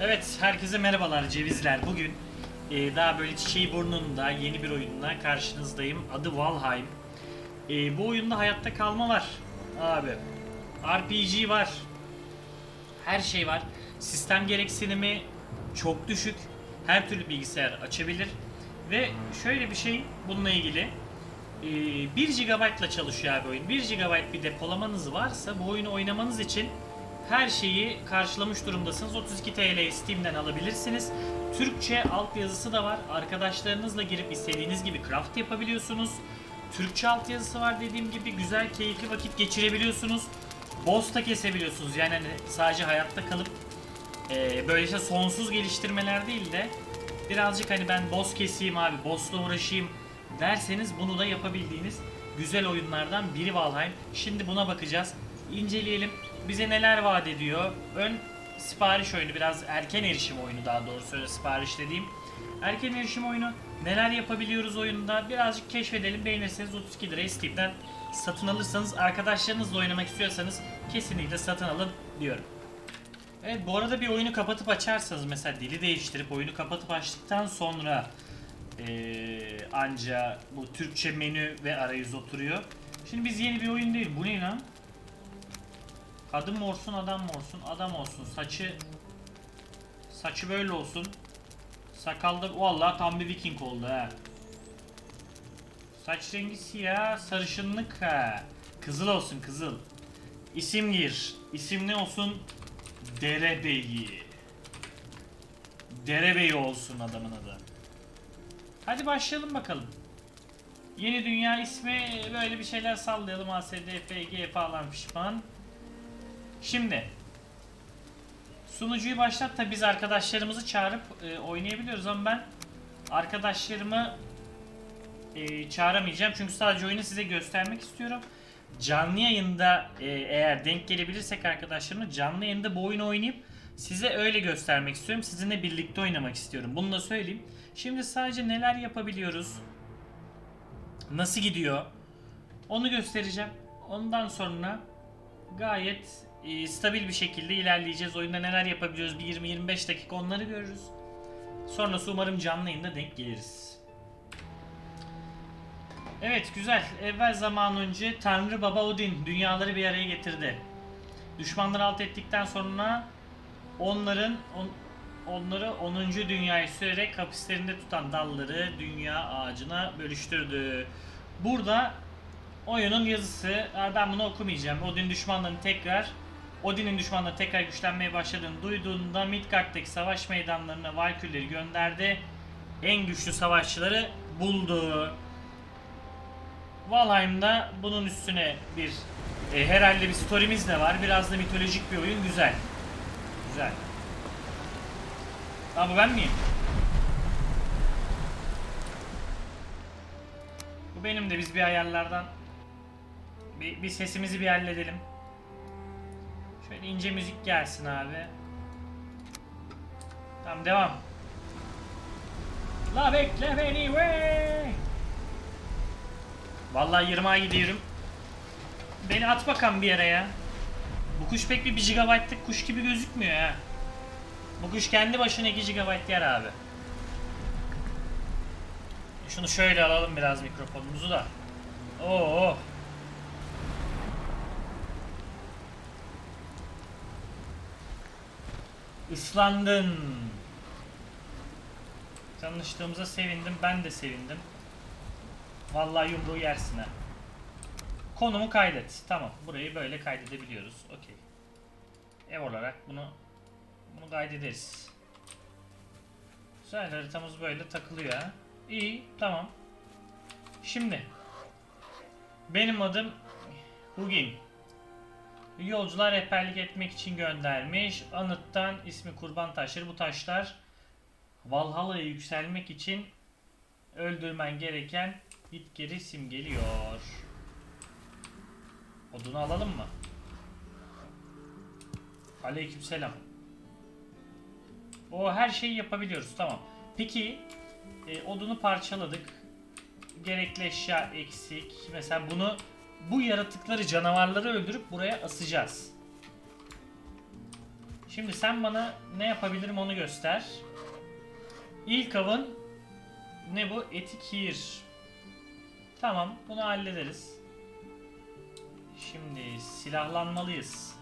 Evet, herkese merhabalar Cevizler. Bugün e, daha böyle çiçeği burnunda yeni bir oyunla karşınızdayım. Adı Valheim. E, bu oyunda hayatta kalma var abi. RPG var. Her şey var. Sistem gereksinimi çok düşük. Her türlü bilgisayar açabilir. Ve şöyle bir şey bununla ilgili. e, 1 GB ile çalışıyor abi oyun. 1 GB bir depolamanız varsa bu oyunu oynamanız için her şeyi karşılamış durumdasınız. 32 TL Steam'den alabilirsiniz. Türkçe altyazısı da var. Arkadaşlarınızla girip istediğiniz gibi craft yapabiliyorsunuz. Türkçe altyazısı var dediğim gibi güzel keyifli vakit geçirebiliyorsunuz. Boss da kesebiliyorsunuz. Yani hani sadece hayatta kalıp e, böyle işte sonsuz geliştirmeler değil de birazcık hani ben boss keseyim abi, boss'la uğraşayım derseniz bunu da yapabildiğiniz güzel oyunlardan biri Valheim. Şimdi buna bakacağız. İnceleyelim. Bize neler vaat ediyor? Ön sipariş oyunu, biraz erken erişim oyunu daha doğrusu sipariş dediğim. Erken erişim oyunu. Neler yapabiliyoruz oyunda? Birazcık keşfedelim. Beğenirseniz 32 liraya Steam'den satın alırsanız, arkadaşlarınızla oynamak istiyorsanız kesinlikle satın alın diyorum. Evet bu arada bir oyunu kapatıp açarsanız mesela dili değiştirip oyunu kapatıp açtıktan sonra eee, anca bu Türkçe menü ve arayüz oturuyor. Şimdi biz yeni bir oyun değil. Bu ne lan? Kadın mı olsun adam mı olsun? Adam olsun. Saçı saçı böyle olsun. Sakalda vallahi tam bir viking oldu ha. Saç rengi siyah, sarışınlık ha. Kızıl olsun kızıl. İsim gir. İsim ne olsun? Derebeyi. Derebeyi olsun adamın adı. Hadi başlayalım bakalım. Yeni dünya ismi böyle bir şeyler sallayalım. ASDFG falan pişman. Şimdi sunucuyu başlat da biz arkadaşlarımızı çağırıp e, oynayabiliyoruz ama ben arkadaşlarımı e, çağıramayacağım çünkü sadece oyunu size göstermek istiyorum. Canlı yayında e, eğer denk gelebilirsek arkadaşlarımla canlı yayında bu oyunu oynayıp size öyle göstermek istiyorum. Sizinle birlikte oynamak istiyorum. Bunu da söyleyeyim. Şimdi sadece neler yapabiliyoruz? Nasıl gidiyor? Onu göstereceğim. Ondan sonra gayet e, stabil bir şekilde ilerleyeceğiz. Oyunda neler yapabiliyoruz? Bir 20-25 dakika onları görürüz. Sonrası umarım canlı yayında denk geliriz. Evet güzel. Evvel zaman önce Tanrı Baba Odin dünyaları bir araya getirdi. Düşmanları alt ettikten sonra onların on, onları 10. dünyayı sürerek hapislerinde tutan dalları dünya ağacına bölüştürdü. Burada oyunun yazısı, ben bunu okumayacağım. Odin düşmanlarını tekrar Odin'in düşmanları tekrar güçlenmeye başladığını duyduğunda Midgard'daki savaş meydanlarına Valkyrie'leri gönderdi. En güçlü savaşçıları buldu. Valheim'da bunun üstüne bir e, herhalde bir story'miz de var. Biraz da mitolojik bir oyun. Güzel. Güzel. Bu ben miyim? Bu benim de biz bir ayarlardan bir, bir sesimizi bir halledelim. Şöyle ince müzik gelsin abi. Tamam devam. La bekle beni wey. Vallahi 20'a gidiyorum. Beni at bakalım bir yere ya. Bu kuş pek bir 1 GB'lık kuş gibi gözükmüyor ha. Bu kuş kendi başına 2 GB yer abi. Şunu şöyle alalım biraz mikrofonumuzu da. Oo. Islandın. Tanıştığımıza sevindim. Ben de sevindim. Vallahi yumruğu yersin ha. Konumu kaydet. Tamam. Burayı böyle kaydedebiliyoruz. Okey. Ev olarak bunu bunu kaydederiz. Güzel haritamız böyle takılıyor. İyi. Tamam. Şimdi benim adım Hugin. Yolcular rehberlik etmek için göndermiş. Anıttan ismi kurban taşları. Bu taşlar Valhalla'ya yükselmek için öldürmen gereken bitkileri simgeliyor. Odunu alalım mı? Aleykümselam. O her şeyi yapabiliyoruz. Tamam. Peki e, odunu parçaladık. Gerekli eşya eksik. Mesela bunu bu yaratıkları, canavarları öldürüp buraya asacağız. Şimdi sen bana ne yapabilirim onu göster. İlk avın ne bu? Etikir. Tamam bunu hallederiz. Şimdi silahlanmalıyız.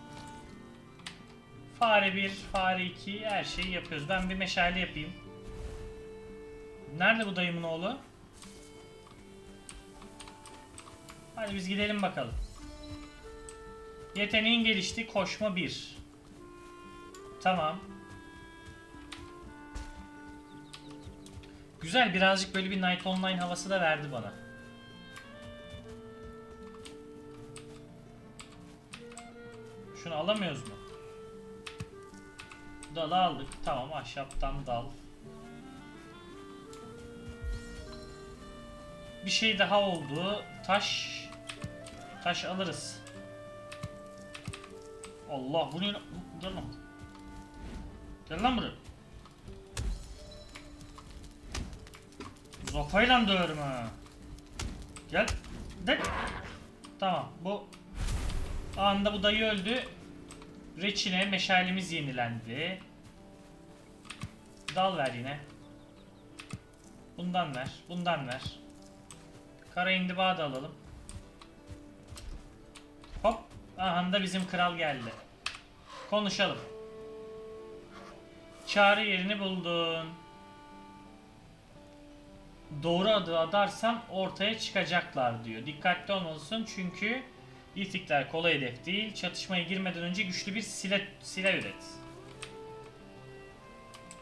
Fare 1, fare 2 her şeyi yapıyoruz. Ben bir meşale yapayım. Nerede bu dayımın oğlu? Hadi biz gidelim bakalım. Yeteneğin gelişti. Koşma 1. Tamam. Güzel birazcık böyle bir Night Online havası da verdi bana. Şunu alamıyoruz mu? Dalı aldık. Tamam ahşaptan dal. Bir şey daha oldu. Taş. Taş alırız. Allah bu ne lan? Gel lan. Gel lan buraya. Zopayla döverim ha. Gel. De. Tamam bu Anında bu dayı öldü. Reçine meşalemiz yenilendi. Dal ver yine. Bundan ver. Bundan ver. Kara indiba da alalım. Hop. Aha da bizim kral geldi. Konuşalım. Çağrı yerini buldun. Doğru adı adarsam ortaya çıkacaklar diyor. Dikkatli olmalısın çünkü İtikler kolay hedef değil. Çatışmaya girmeden önce güçlü bir silah, silah üret.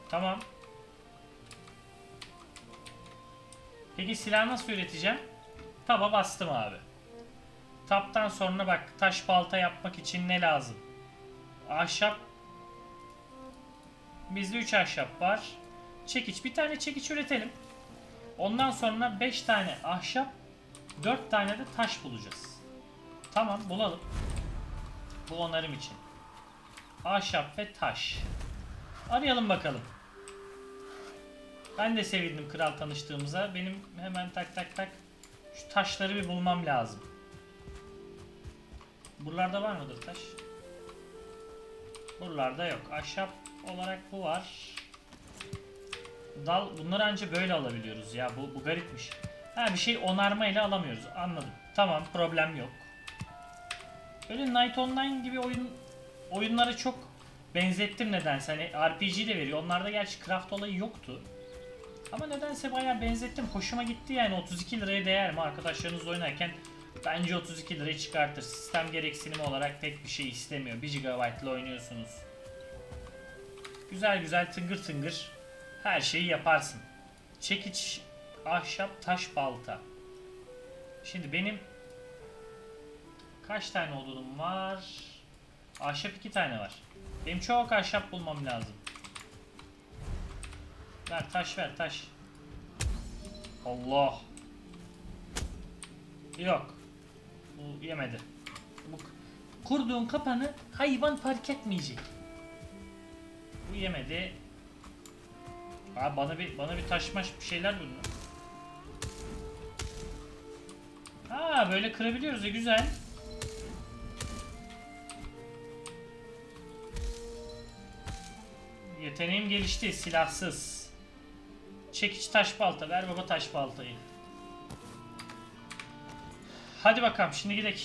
Tamam. Peki silah nasıl üreteceğim? Taba bastım abi. Taptan sonra bak taş balta yapmak için ne lazım? Ahşap. Bizde 3 ahşap var. Çekiç. Bir tane çekiç üretelim. Ondan sonra 5 tane ahşap, 4 tane de taş bulacağız. Tamam bulalım. Bu onarım için. Ahşap ve taş. Arayalım bakalım. Ben de sevindim kral tanıştığımıza. Benim hemen tak tak tak şu taşları bir bulmam lazım. Buralarda var mıdır taş? Buralarda yok. Ahşap olarak bu var. Dal bunları anca böyle alabiliyoruz ya. Bu, bu garipmiş. Ha bir şey onarma ile alamıyoruz. Anladım. Tamam problem yok. Böyle Night Online gibi oyun oyunları çok benzettim nedense. Hani RPG de veriyor. Onlarda gerçi craft olayı yoktu. Ama nedense bayağı benzettim. Hoşuma gitti yani 32 liraya değer mi arkadaşlarınızla oynarken bence 32 liraya çıkartır. Sistem gereksinimi olarak pek bir şey istemiyor. 1 GB ile oynuyorsunuz. Güzel güzel tıngır tıngır her şeyi yaparsın. Çekiç, ahşap, taş, balta. Şimdi benim Kaç tane odunum var? Ahşap iki tane var. Benim çok ahşap bulmam lazım. Ver taş ver taş. Allah. Yok. Bu yemedi. Bu kurduğun kapanı hayvan fark etmeyecek. Bu yemedi. Abi bana bir bana bir taşmaş bir şeyler bulun. Ha böyle kırabiliyoruz ya güzel. Yeteneğim gelişti silahsız. Çekiç taş balta ver baba taş baltayı. Hadi bakalım şimdi gidelim.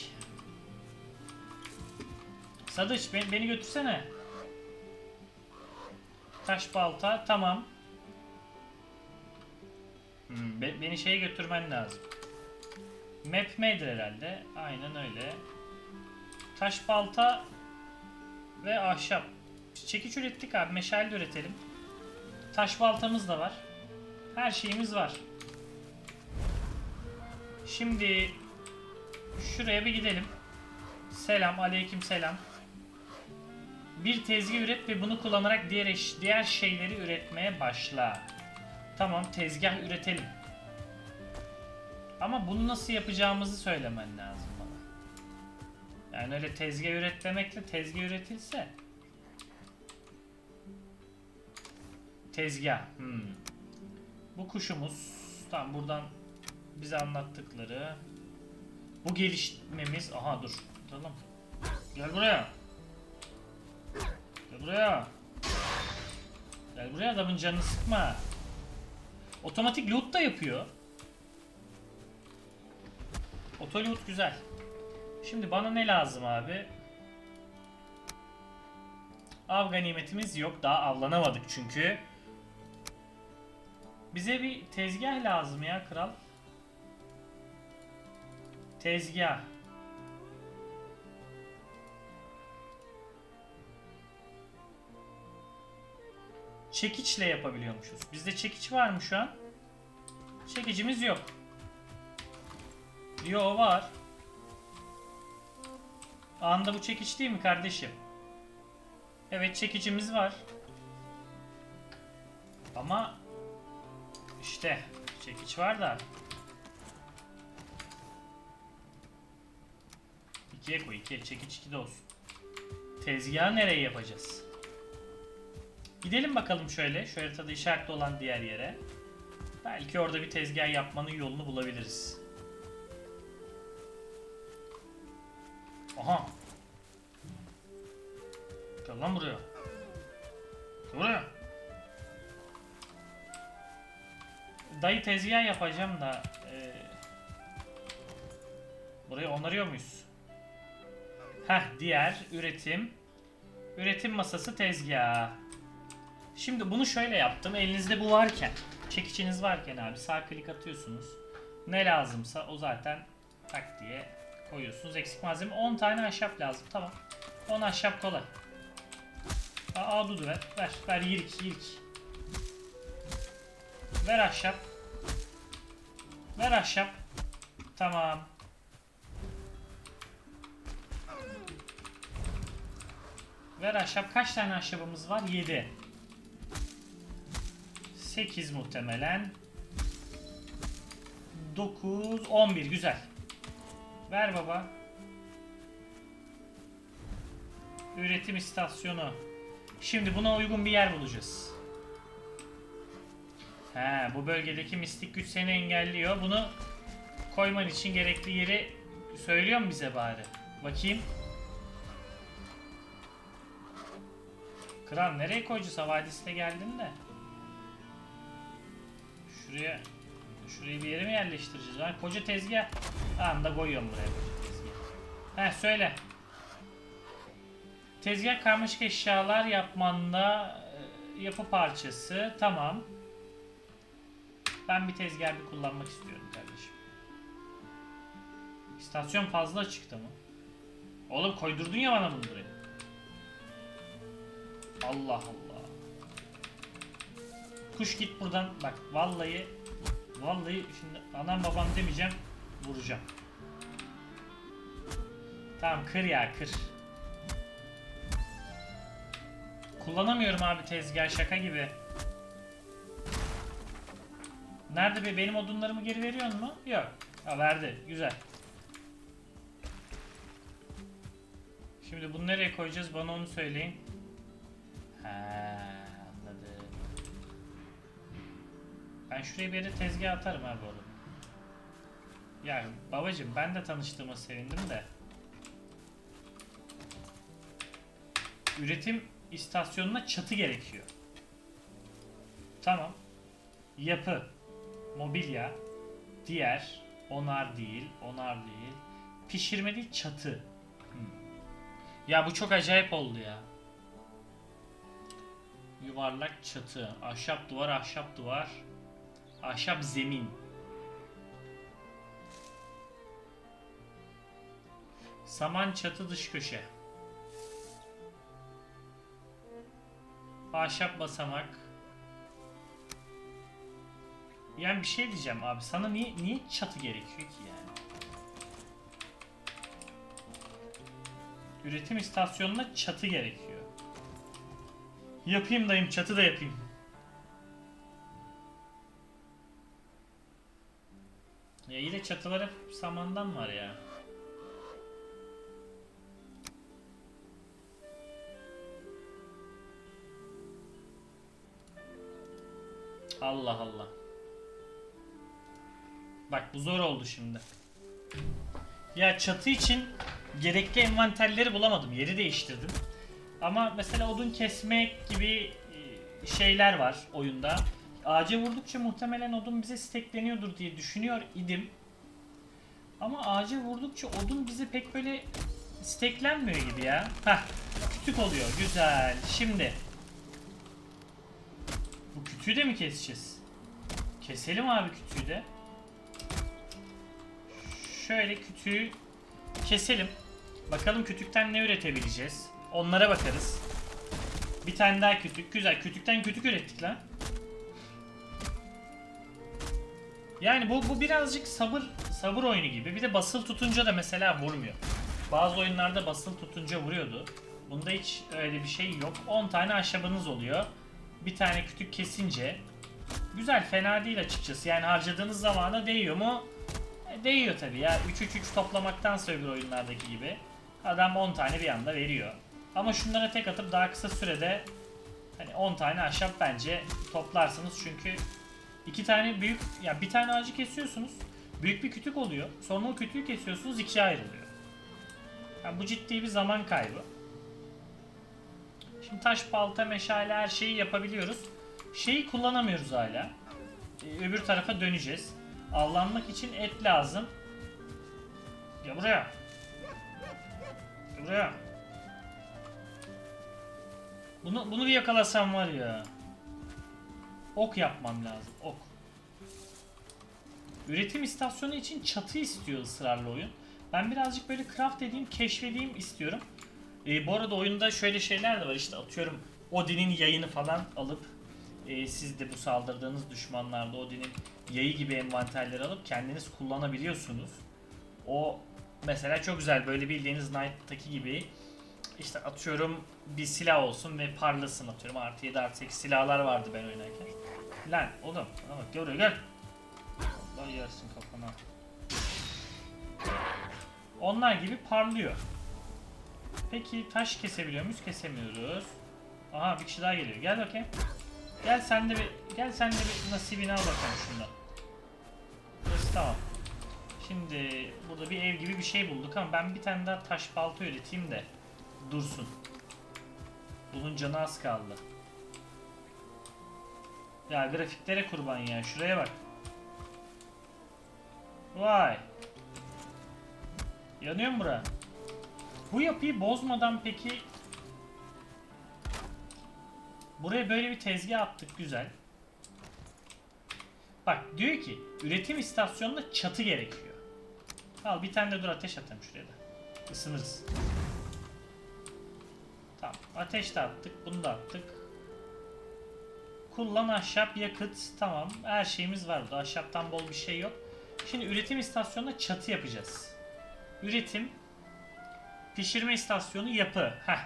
Sadıç beni, beni götürsene. Taş balta tamam. Hmm, be- beni şeye götürmen lazım. Map Made'dir herhalde. Aynen öyle. Taş balta ve ahşap. Çekiç ürettik abi. Meşale de üretelim. Taş baltamız da var. Her şeyimiz var. Şimdi şuraya bir gidelim. Selam, aleyküm selam. Bir tezgah üret ve bunu kullanarak diğer diğer şeyleri üretmeye başla. Tamam, tezgah üretelim. Ama bunu nasıl yapacağımızı söylemen lazım bana. Yani öyle tezgah üret demekle tezgah üretilse Tezgah. Hmm. Bu kuşumuz. Tamam buradan bize anlattıkları. Bu gelişmemiz. Aha dur. Tamam. Gel buraya. Gel buraya. Gel buraya adamın canını sıkma. Otomatik loot da yapıyor. Oto loot güzel. Şimdi bana ne lazım abi? Av ganimetimiz yok. Daha avlanamadık çünkü. Bize bir tezgah lazım ya kral. Tezgah. Çekiçle yapabiliyormuşuz. Bizde çekiç var mı şu an? Çekicimiz yok. Yo var. Anda bu çekiç değil mi kardeşim? Evet çekicimiz var. Ama işte çekiç var da. İkiye koy ikiye çekiç iki de olsun. Tezgahı nereye yapacağız? Gidelim bakalım şöyle. Şu haritada işaretli olan diğer yere. Belki orada bir tezgah yapmanın yolunu bulabiliriz. Aha. Gel lan buraya. Gel buraya. Dayı tezgah yapacağım da eee burayı onarıyor muyuz? Heh diğer üretim üretim masası tezgah. Şimdi bunu şöyle yaptım. Elinizde bu varken, çekiciniz varken abi sağ klik atıyorsunuz. Ne lazımsa o zaten tak diye koyuyorsunuz. Eksik malzeme 10 tane ahşap lazım. Tamam. 10 ahşap kolay. Aa, aa dudu ver. Ver. Ver yirik yirik. Ver ahşap. Ver ahşap. Tamam. Ver ahşap. Kaç tane ahşabımız var? 7. 8 muhtemelen. 9, 11 güzel. Ver baba. Üretim istasyonu. Şimdi buna uygun bir yer bulacağız. He, bu bölgedeki mistik güç seni engelliyor. Bunu koyman için gerekli yeri söylüyor mu bize bari? Bakayım. Kral nereye koyacağız? Havadis'te geldin de. Şuraya şurayı bir yere mi yerleştireceğiz? Ben koca tezgah. Anda koyuyorum buraya koca tezgah. Heh söyle. Tezgah karmaşık eşyalar yapmanda e, yapı parçası. Tamam. Ben bir tezgah bir kullanmak istiyorum kardeşim. İstasyon fazla çıktı mı? Oğlum koydurdun ya bana bunu. Allah Allah. Kuş git buradan. Bak vallahi vallahi şimdi anam babam demeyeceğim. Vuracağım. Tamam kır ya kır. Kullanamıyorum abi tezgah şaka gibi. Nerede be benim odunlarımı geri veriyor mu? Yok. Ha verdi. Güzel. Şimdi bunu nereye koyacağız? Bana onu söyleyin. Ha, anladım. Ben şuraya bir yere tezgah atarım abi oğlum. Ya babacım ben de tanıştığıma sevindim de. Üretim istasyonuna çatı gerekiyor. Tamam. Yapı. Mobilya. Diğer. Onar değil. Onar değil. Pişirme değil çatı. Hmm. Ya bu çok acayip oldu ya. Yuvarlak çatı. Ahşap duvar, ahşap duvar. Ahşap zemin. Saman çatı dış köşe. Ahşap basamak. Yani bir şey diyeceğim abi. Sana niye niye çatı gerekiyor ki yani? Üretim istasyonuna çatı gerekiyor. Yapayım dayım çatı da yapayım. Ya yine çatılar hep samandan var ya. Allah Allah. Bak bu zor oldu şimdi. Ya çatı için gerekli envanterleri bulamadım. Yeri değiştirdim. Ama mesela odun kesmek gibi e, şeyler var oyunda. Ağaca vurdukça muhtemelen odun bize stekleniyordur diye düşünüyor idim. Ama ağaca vurdukça odun bize pek böyle steklenmiyor gibi ya. Hah kütük oluyor güzel. Şimdi bu kütüğü de mi keseceğiz? Keselim abi kütüğü de. Şöyle kütüğü keselim. Bakalım kütükten ne üretebileceğiz. Onlara bakarız. Bir tane daha kütük. Güzel. Kütükten kütük ürettik lan. Yani bu, bu birazcık sabır sabır oyunu gibi. Bir de basılı tutunca da mesela vurmuyor. Bazı oyunlarda basılı tutunca vuruyordu. Bunda hiç öyle bir şey yok. 10 tane ahşabınız oluyor. Bir tane kütük kesince güzel fena değil açıkçası. Yani harcadığınız zamana değiyor mu? E, değiyor tabii ya. 3-3-3 toplamaktansa öbür oyunlardaki gibi. Adam 10 tane bir anda veriyor. Ama şunlara tek atıp daha kısa sürede hani 10 tane ahşap bence toplarsınız çünkü iki tane büyük ya bir tane ağacı kesiyorsunuz. Büyük bir kütük oluyor. Sonra o kütüğü kesiyorsunuz ikiye ayrılıyor. Yani bu ciddi bir zaman kaybı. Şimdi taş, balta, meşale her şeyi yapabiliyoruz. Şeyi kullanamıyoruz hala. Ee, öbür tarafa döneceğiz. Avlanmak için et lazım. Ya buraya. Ya buraya. Bunu bunu bir yakalasam var ya. Ok yapmam lazım. Ok. Üretim istasyonu için çatı istiyor ısrarla oyun. Ben birazcık böyle craft edeyim, keşfedeyim istiyorum. Ee, bu arada oyunda şöyle şeyler de var işte atıyorum Odin'in yayını falan alıp e, siz de bu saldırdığınız düşmanlarda Odin'in yayı gibi envanterleri alıp kendiniz kullanabiliyorsunuz. O mesela çok güzel böyle bildiğiniz Knight'taki gibi işte atıyorum bir silah olsun ve parlasın atıyorum artı 7 artı 8 silahlar vardı ben oynarken. Lan oğlum bana bak gel oraya gel. Allah yersin kafana. Onlar gibi parlıyor. Peki taş kesebiliyor muyuz? Kesemiyoruz. Aha bir kişi daha geliyor. Gel bakayım. Gel sen de bir gel sen de bir nasibini al bakalım şundan. Burası tamam. Şimdi burada bir ev gibi bir şey bulduk ama ben bir tane daha taş balta üreteyim de dursun. Bunun canı az kaldı. Ya grafiklere kurban ya. Şuraya bak. Vay. Yanıyor mu bura? Bu yapıyı bozmadan peki Buraya böyle bir tezgah attık güzel. Bak diyor ki üretim istasyonunda çatı gerekiyor. Al bir tane de dur ateş atayım şuraya da. Isınırız. Tamam ateş de attık bunu da attık. Kullan ahşap yakıt tamam her şeyimiz var burada ahşaptan bol bir şey yok. Şimdi üretim istasyonunda çatı yapacağız. Üretim pişirme istasyonu yapı. Heh.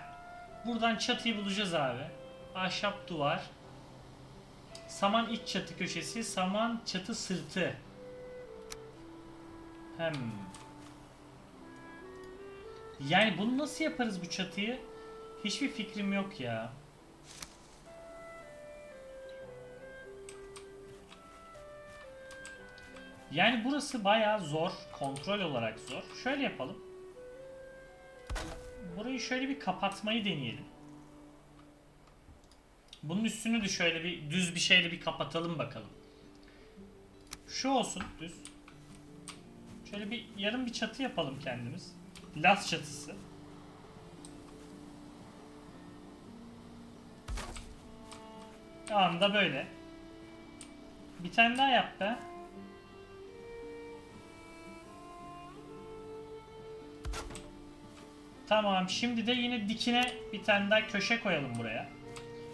Buradan çatıyı bulacağız abi. Ahşap duvar. Saman iç çatı köşesi, saman çatı sırtı. Hem. Yani bunu nasıl yaparız bu çatıyı? Hiçbir fikrim yok ya. Yani burası bayağı zor, kontrol olarak zor. Şöyle yapalım. Burayı şöyle bir kapatmayı deneyelim. Bunun üstünü de şöyle bir düz bir şeyle bir kapatalım bakalım. Şu olsun düz. Şöyle bir yarım bir çatı yapalım kendimiz. Las çatısı. Anda böyle. Bir tane daha yap be. Tamam şimdi de yine dikine bir tane daha köşe koyalım buraya.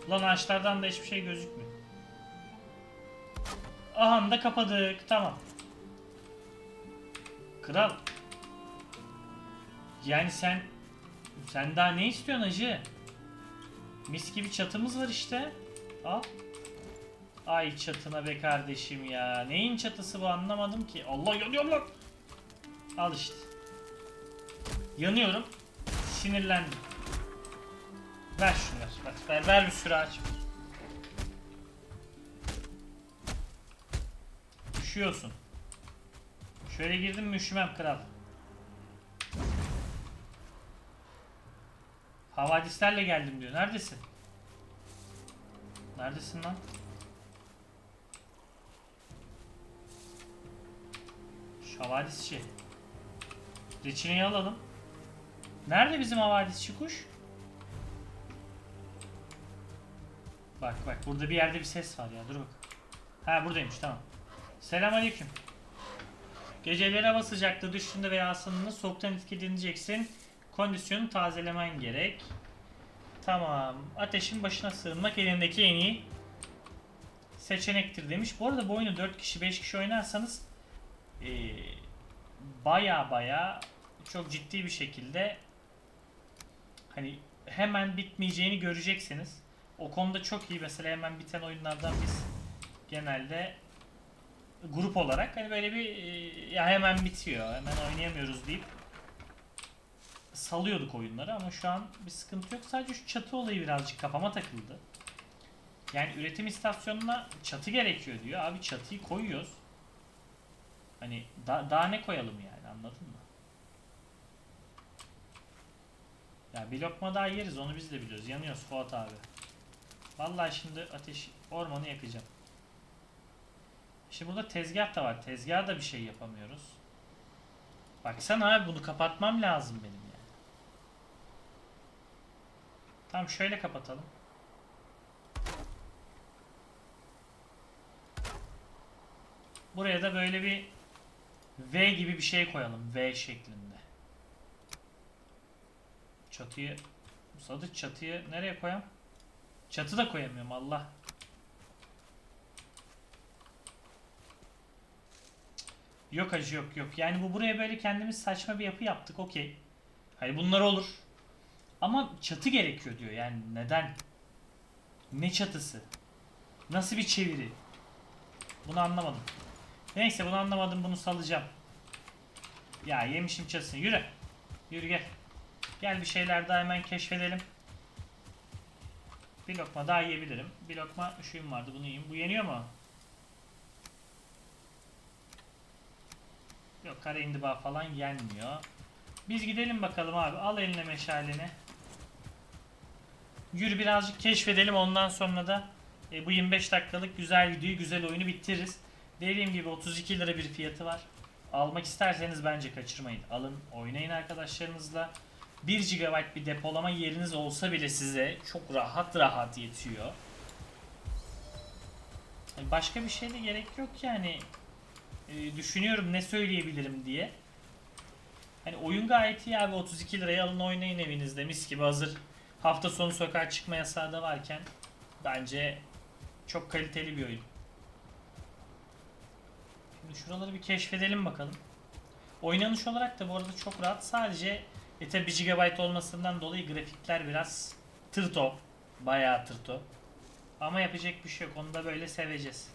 Lan ağaçlardan da hiçbir şey gözükmüyor. Aha da kapadık. Tamam. Kral. Yani sen sen daha ne istiyorsun acı? Mis gibi çatımız var işte. Al. Ay çatına be kardeşim ya. Neyin çatısı bu anlamadım ki. Allah yanıyorum lan. Al işte. Yanıyorum. Sinirlendim. Ver şunları. Ver, ver, ver bir sürü ağaç. Üşüyorsun. Şöyle girdim mi üşümem kral. Havadislerle geldim diyor. Neredesin? Neredesin lan? Havadisçi. Reçineyi alalım. Nerede bizim havadisçi kuş? Bak bak burada bir yerde bir ses var ya dur bak. Ha buradaymış tamam. Selamünaleyküm. Geceleri hava sıcaklığı düştüğünde veya ısındığında soğuktan etkileneceksin. Kondisyonu tazelemen gerek. Tamam. Ateşin başına sığınmak elindeki en iyi seçenektir demiş. Bu arada bu oyunu 4 kişi 5 kişi oynarsanız eee baya baya çok ciddi bir şekilde hani hemen bitmeyeceğini göreceksiniz. O konuda çok iyi mesela hemen biten oyunlardan biz genelde grup olarak hani böyle bir e, ya hemen bitiyor hemen oynayamıyoruz deyip salıyorduk oyunları ama şu an bir sıkıntı yok. Sadece şu çatı olayı birazcık kafama takıldı. Yani üretim istasyonuna çatı gerekiyor diyor. Abi çatıyı koyuyoruz. Hani da, daha ne koyalım yani anladın mı? Ya bir lokma daha yeriz onu biz de biliyoruz. Yanıyoruz Fuat abi. Vallahi şimdi ateş ormanı yakacağım. Şimdi burada tezgah da var. Tezgah da bir şey yapamıyoruz. Baksana abi bunu kapatmam lazım benim yani. Tamam şöyle kapatalım. Buraya da böyle bir V gibi bir şey koyalım. V şeklinde. Çatıyı Sadık çatıyı nereye koyam? Çatı da koyamıyorum Allah. Yok acı yok yok. Yani bu buraya böyle kendimiz saçma bir yapı yaptık okey. Hani bunlar olur. Ama çatı gerekiyor diyor yani neden? Ne çatısı? Nasıl bir çeviri? Bunu anlamadım. Neyse bunu anlamadım bunu salacağım. Ya yemişim çatısını yürü. Yürü gel. Gel bir şeyler daha hemen keşfedelim. Bir lokma daha yiyebilirim. Bir lokma şuyum vardı bunu yiyeyim. Bu yeniyor mu? Yok kara indiba falan yenmiyor. Biz gidelim bakalım abi. Al eline meşaleni. Yürü birazcık keşfedelim ondan sonra da e, bu 25 dakikalık güzel videoyu güzel oyunu bitiririz. Dediğim gibi 32 lira bir fiyatı var. Almak isterseniz bence kaçırmayın. Alın oynayın arkadaşlarınızla. 1 GB bir depolama yeriniz olsa bile size çok rahat rahat yetiyor. Yani Başka bir şeye de gerek yok yani. Ee, düşünüyorum ne söyleyebilirim diye. Hani oyun gayet iyi abi 32 liraya alın oynayın evinizde mis gibi hazır. Hafta sonu sokağa çıkma yasağı da varken bence çok kaliteli bir oyun. Şimdi şuraları bir keşfedelim bakalım. Oynanış olarak da bu arada çok rahat. Sadece e tabi 1 GB olmasından dolayı grafikler biraz tırto. Bayağı tırto. Ama yapacak bir şey yok. Onu da böyle seveceğiz.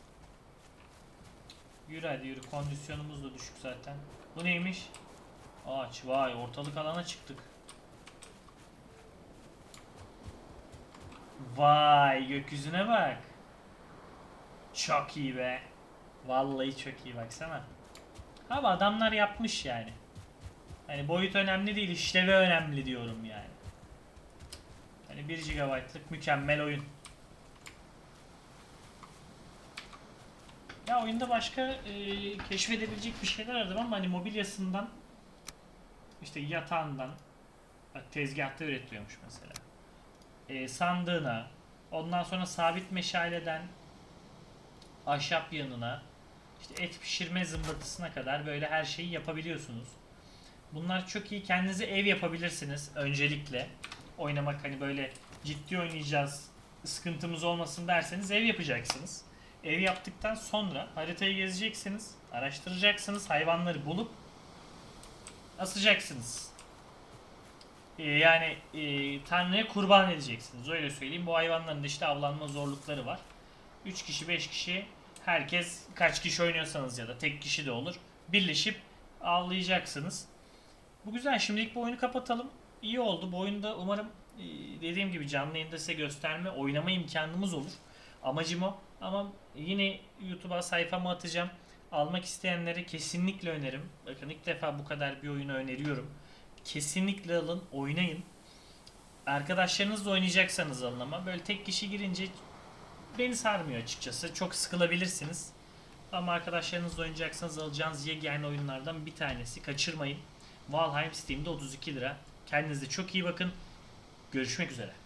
Yürü hadi yürü. Kondisyonumuz da düşük zaten. Bu neymiş? Ağaç. Vay ortalık alana çıktık. Vay gökyüzüne bak. Çok iyi be. Vallahi çok iyi baksana. Abi adamlar yapmış yani. Hani boyut önemli değil, işlevi önemli diyorum yani. Hani 1 GB'lık mükemmel oyun. Ya oyunda başka e, keşfedebilecek bir şeyler aradım ama hani mobilyasından işte yatağından bak tezgahta üretiyormuş mesela. E, sandığına ondan sonra sabit meşaleden ahşap yanına işte et pişirme zımbırtısına kadar böyle her şeyi yapabiliyorsunuz. Bunlar çok iyi. Kendinize ev yapabilirsiniz öncelikle. Oynamak hani böyle ciddi oynayacağız, sıkıntımız olmasın derseniz ev yapacaksınız. Ev yaptıktan sonra haritayı gezeceksiniz, araştıracaksınız, hayvanları bulup asacaksınız. Ee, yani e, Tanrı'ya kurban edeceksiniz. Öyle söyleyeyim. Bu hayvanların da işte avlanma zorlukları var. 3 kişi, 5 kişi, herkes kaç kişi oynuyorsanız ya da tek kişi de olur. Birleşip avlayacaksınız. Bu güzel. Şimdilik bu oyunu kapatalım. İyi oldu. Bu oyunda umarım e, dediğim gibi canlı yayında size gösterme, oynama imkanımız olur. Amacım o. Ama yine YouTube'a sayfamı atacağım. Almak isteyenlere kesinlikle önerim. Bakın ilk defa bu kadar bir oyunu öneriyorum. Kesinlikle alın, oynayın. Arkadaşlarınızla oynayacaksanız alın ama böyle tek kişi girince beni sarmıyor açıkçası. Çok sıkılabilirsiniz. Ama arkadaşlarınızla oynayacaksanız alacağınız yegane oyunlardan bir tanesi. Kaçırmayın. Valheim Steam'de 32 lira. Kendinize çok iyi bakın. Görüşmek üzere.